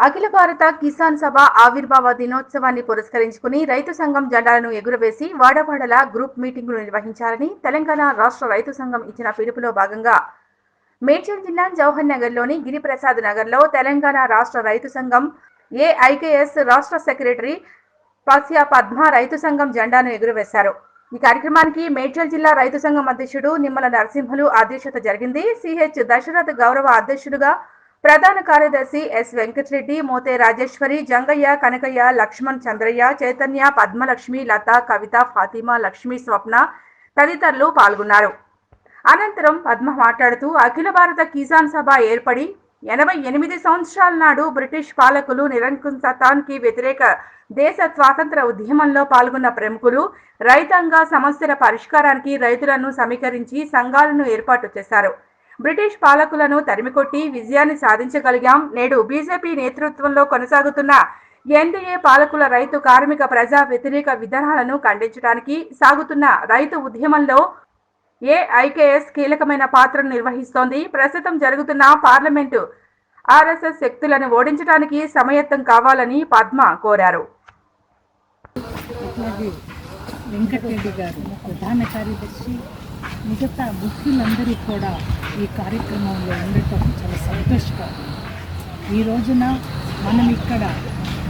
అఖిల భారత కిసాన్ సభ ఆవిర్భావ దినోత్సవాన్ని పురస్కరించుకుని రైతు సంఘం జెండాలను ఎగురవేసి వాడవాడల గ్రూప్ మీటింగులు నిర్వహించాలని తెలంగాణ రాష్ట్ర రైతు సంఘం ఇచ్చిన పిలుపులో భాగంగా మేడ్చల్ జిల్లా జవహర్ నగర్లోని గిరిప్రసాద్ నగర్లో తెలంగాణ రాష్ట్ర రైతు సంఘం ఏఐకేఎస్ రాష్ట్ర సెక్రటరీ పస్య పద్మ రైతు సంఘం జెండాను ఎగురవేశారు. ఈ కార్యక్రమానికి మేడ్చల్ జిల్లా రైతు సంఘం అధ్యక్షుడు నిమ్మల నరసింహులు అధ్యక్షత జరిగింది. సిహెచ్ దశరథ్ గౌరవ అధ్యక్షుడుగా ప్రధాన కార్యదర్శి ఎస్ వెంకటరెడ్డి మోతే రాజేశ్వరి జంగయ్య కనకయ్య లక్ష్మణ్ చంద్రయ్య చైతన్య పద్మలక్ష్మి లత కవిత ఫాతిమా లక్ష్మి స్వప్న తదితరులు పాల్గొన్నారు. అనంతరం పద్మ మాట్లాడుతూ అఖిల భారత కిసాన్ సభ ఏర్పడి ఎనభై ఎనిమిది సంవత్సరాల నాడు బ్రిటిష్ పాలకులు నిరంకుశతానికి వ్యతిరేక దేశ స్వాతంత్ర ఉద్యమంలో పాల్గొన్న ప్రముఖులు రైతాంగ సమస్యల పరిష్కారానికి రైతులను సమీకరించి సంఘాలను ఏర్పాటు చేశారు. బ్రిటిష్ పాలకులను తరిమికొట్టి విజయాన్ని సాధించగలిగాం. నేడు బీజేపీ నేతృత్వంలో కొనసాగుతున్న ఎన్డీఏ పాలకుల రైతు కార్మిక ప్రజా వ్యతిరేక విధానాలను ఖండించడానికి సాగుతున్న రైతు ఉద్యమంలో ఏఐకేఎస్ కీలకమైన పాత్రను నిర్వహిస్తోంది. ప్రస్తుతం జరుగుతున్న పార్లమెంటు ఆర్ఎస్ఎస్ శక్తులను ఓడించడానికి సమయత్తం కావాలని పద్మ కోరారు. వెంకటరెడ్డి గారు ప్రధాన కార్యదర్శి మిగతా బుక్కులందరూ కూడా ఈ కార్యక్రమంలో ఉండటం చాలా సంతోషకరం. ఈ రోజున మనం ఇక్కడ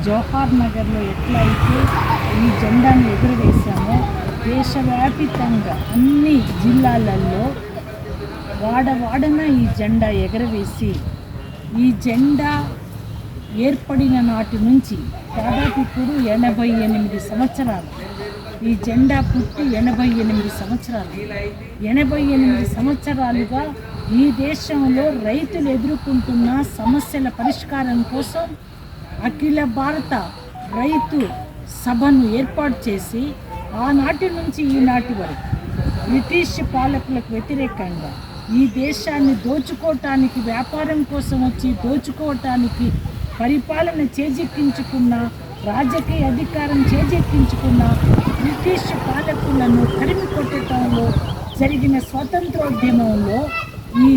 జవహర్ నగర్లో ఎట్లా అయితే ఈ జెండాను ఎగురవేశామో దేశవ్యాపితంగా అన్ని జిల్లాలలో వాడవాడన ఈ జెండా ఎగరవేసి ఈ జెండా ఏర్పడిన నాటి నుంచి దాదాపు ఇప్పుడు ఎనభై ఎనిమిది సంవత్సరాలు ఈ జెండా పుట్టి ఎనభై ఎనిమిది సంవత్సరాలు. ఎనభై ఎనిమిది సంవత్సరాలుగా ఈ దేశంలో రైతులు ఎదుర్కొంటున్న సమస్యల పరిష్కారం కోసం అఖిల భారత రైతు సభను ఏర్పాటు చేసి ఆనాటి నుంచి ఈనాటి వరకు బ్రిటిష్ పాలకులకు వ్యతిరేకంగా ఈ దేశాన్ని దోచుకోవటానికి వ్యాపారం కోసం వచ్చి దోచుకోవటానికి పరిపాలన చేజిక్కించుకున్న రాజకీయ అధికారం చేజెక్కించుకున్న బ్రిటిష్ పాలకులను తరిమి కొట్టడంలో జరిగిన స్వతంత్రోద్యమంలో ఈ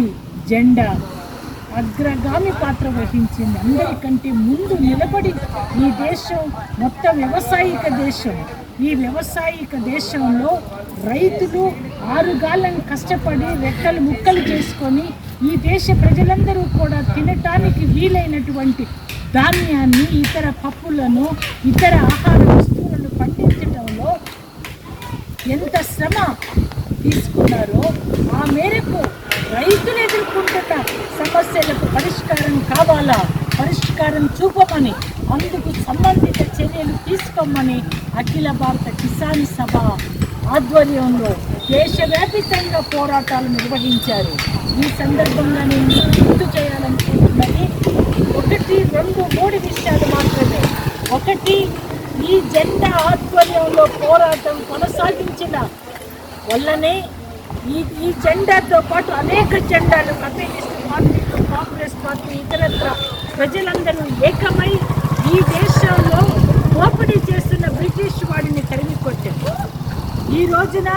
జెండా అగ్రగామి పాత్ర వహించింది. అందరికంటే ముందు నిలబడి ఈ దేశం మొత్తం వ్యవసాయిక దేశం. ఈ వ్యవసాయిక దేశంలో రైతులు ఆరుగాలం కష్టపడి రెక్కలు ముక్కలు చేసుకొని ఈ దేశ ప్రజలందరూ కూడా తినటానికి వీలైనటువంటి ధాన్యాన్ని ఇతర పప్పులను ఇతర ఆహార వస్తువులను పండించడంలో ఎంత శ్రమ తీసుకున్నారో ఆ మేరకు రైతులు ఎదుర్కొంటున్న సమస్యలకు పరిష్కారం కావాలా? పరిష్కారం చూపమని అందుకు సంబంధిత చర్యలు తీసుకోమని అఖిల భారత కిసాన్ సభ ఆధ్వర్యంలో దేశవ్యాపితంగా పోరాటాలు నిర్వహించారు. ఈ సందర్భంగా నేను గుర్తు చేయాలనుకుంటున్నాను ఒకటి రెండు మూడు విషయాలు మాత్రమే. ఒకటి ఈ జెండా ఆధ్వర్యంలో పోరాటం కొనసాగించిన వల్లనే ఈ ఈ జెండాతో పాటు అనేక జెండాలు కమ్యూనిస్ట్ పార్టీలు కాంగ్రెస్ పార్టీ ఇతరత్ర ప్రజలందరూ ఏకమై ఈ దేశంలో దోపిడీ చేస్తున్న బ్రిటిష్ వాడిని తరిమి కొట్టారు ఈ రోజున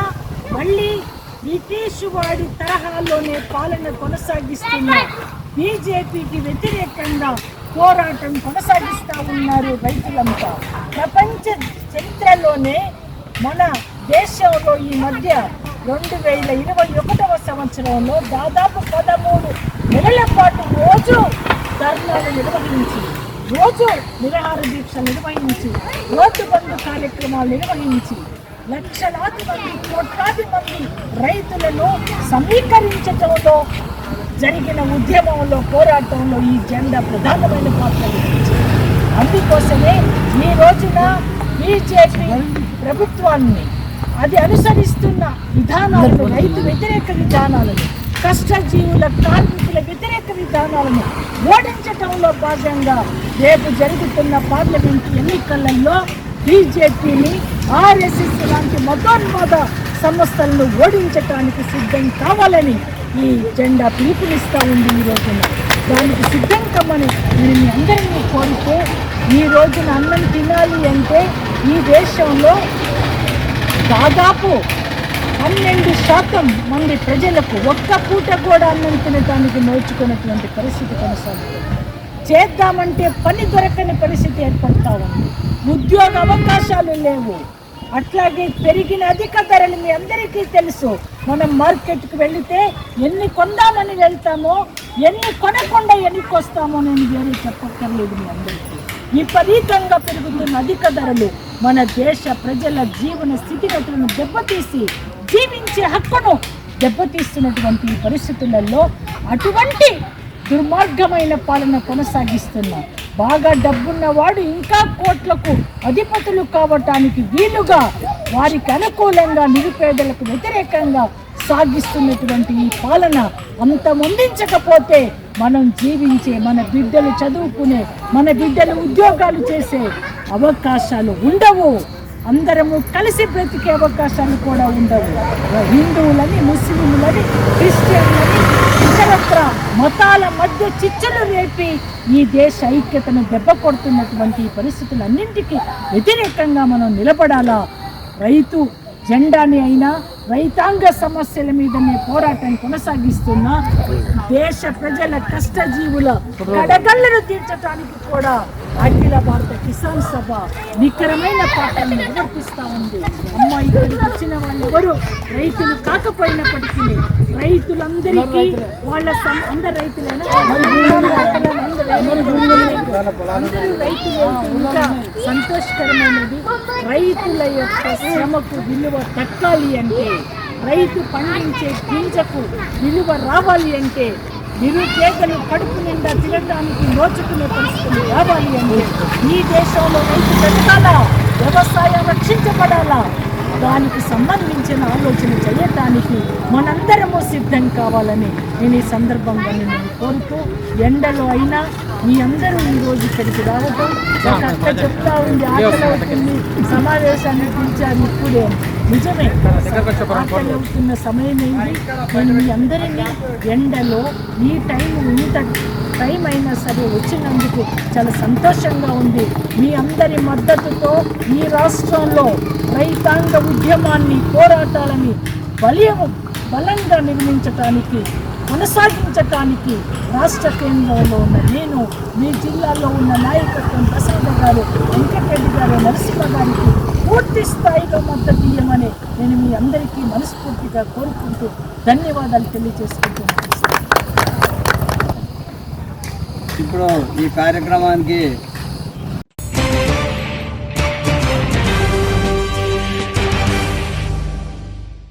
మళ్ళీ బ్రిటిష్ వాడి తరహాలోనే పాలన కొనసాగిస్తున్నారు బీజేపీకి వ్యతిరేకంగా పోరాటం కొనసాగిస్తూ ఉన్నారు రైతులంతా. ప్రపంచ చరిత్రలోనే మన దేశంలో ఈ మధ్య రెండు వేల ఇరవై ఒకటవ సంవత్సరంలో దాదాపు పదమూడు నెలల పాటు రోజు ధర్నాలు నిర్వహించి రోజు నిరాహార దీక్ష నిర్వహించి రోడ్డు బంధు కార్యక్రమాలు నిర్వహించి లక్షలాది మంది కోట్లాది మంది రైతులను సమీకరించడంలో జరిగిన ఉద్యమంలో పోరాటంలో ఈ జెండా ప్రధానమైన పాత్ర అందుకోసమే ఈ రోజున బీజేపీ ప్రభుత్వాన్ని అది అనుసరిస్తున్న విధానాలను రైతు వ్యతిరేక విధానాలను కష్టజీవుల కార్మికుల వ్యతిరేక విధానాలను ఓడించటంలో భాగంగా రేపు జరుగుతున్న పార్లమెంట్ ఎన్నికలలో బీజేపీని ఆర్ఎస్ఎస్ లాంటి మతోన్మాద సంస్థలను ఓడించటానికి సిద్ధం కావాలని ఈ జెండా పిలుపునిస్తూ ఉంది ఈ రోజున. దానికి సిద్ధం కమ్మని నేను మీ అందరినీ కోరితే ఈ రోజున అన్నం తినాలి అంటే ఈ దేశంలో దాదాపు పన్నెండు శాతం మంది ప్రజలకు ఒక్క పూట కూడా అన్నం తినడానికి నోచుకున్నటువంటి పరిస్థితి కొనసాగుతుంది. చేద్దామంటే పని దొరకని పరిస్థితి ఏర్పడతా ఉంది. ఉద్యోగ అవకాశాలు లేవు. అట్లాగే పెరిగిన అధిక ధరలు మీ అందరికీ తెలుసు. మనం మార్కెట్కి వెళితే ఎన్ని కొందామని వెళ్తామో ఎన్ని కొనకుండా ఎన్నికొస్తామో నేను వేరే చెప్పక్కర్లేదు మీ అందరికీ. విపరీతంగా పెరుగుతున్న అధిక ధరలు మన దేశ ప్రజల జీవన స్థితిగతులను దెబ్బతీసి జీవించే హక్కును దెబ్బతీస్తున్నటువంటి పరిస్థితులలో అటువంటి దుర్మార్గమైన పాలన కొనసాగిస్తున్నాం. బాగా డబ్బున్నవాడు ఇంకా కోట్లకు అధిపతులు కావటానికి వీలుగా వారికి అనుకూలంగా నిరుపేదలకు వ్యతిరేకంగా సాగిస్తున్నటువంటి ఈ పాలన అంతమొందించకపోతే మనం జీవించే మన బిడ్డలు చదువుకునే మన బిడ్డలు ఉద్యోగాలు చేసే అవకాశాలు ఉండవు. అందరము కలిసి బ్రతికే అవకాశాలు కూడా ఉండవు. హిందువులని ముస్లింలని క్రిస్టియన్లని ఇతరత్ర మతాల మధ్య చిచ్చలు రేపి ఈ దేశ ఐక్యతను దెబ్బ కొడుతున్నటువంటి ఈ పరిస్థితులన్నింటికీ వ్యతిరేకంగా మనం నిలబడాలా? రైతు జెండాని అయినా రైతాంగ సమస్యల మీదనే పోరాటం కొనసాగిస్తున్న దేశ ప్రజల కష్టజీవుల కడగళ్ళను తీర్చడానికి కూడా అఖిల భారత కిసాన్ సభ నికరమైన పాటలను నిర్వర్తిస్తా ఉంది. అమ్మ ఇక్కడికి వచ్చిన వాళ్ళు ఎవరు రైతులు కాకపోయినప్పటికీ రైతులందరికీ వాళ్ళ అందరు రైతులైనా అందరూ రైతులు ఇంకా సంతోషకరమైనది. రైతుల యొక్క శ్రమకు విలువ దక్కాలి అంటే రైతు పండించే గింజకు విలువ రావాలి అంటే నిరుపేదలు కడుపు నిండా తినడానికి నోచుకునే పరిస్థితులు రావాలి అంటే ఈ దేశంలో రైతు పెరగాలా వ్యవసాయం రక్షించబడాలా? దానికి సంబంధించిన ఆలోచన చేయటానికి మనందరము సిద్ధం కావాలని నేను ఈ సందర్భంగా నేను కోరుతూ ఎండలో అయినా మీ అందరూ ఈ రోజు ఇక్కడికి రావటం ఒక అక్క చెప్తా ఉంది ఆకలి అవుతుంది సమావేశాన్ని పిలిచారు ఇప్పుడే. నిజమే. ఆకలి అవుతున్న సమయం ఏంటి నేను మీ అందరినీ ఎండలో ఈ టైం ఇంత టైం అయినా సరే వచ్చినందుకు చాలా సంతోషంగా ఉంది. మీ అందరి మద్దతుతో ఈ రాష్ట్రంలో రైతాంగ ఉద్యమాన్ని పోరాటాలని బలీయం బలంగా నిర్మించటానికి కొనసాగించటానికి రాష్ట్ర కేంద్రంలో ఉన్న నేను మీ జిల్లాలో ఉన్న నాయకత్వం ప్రసాద గారు వెంకటరెడ్డి గారు నరసింహ గారికి పూర్తి స్థాయిలో మద్దతు ఇవ్వమని నేను మీ అందరికీ మనస్ఫూర్తిగా కోరుకుంటూ ధన్యవాదాలు తెలియజేసుకుంటున్నాను. ఇప్పుడు ఈ కార్యక్రమానికి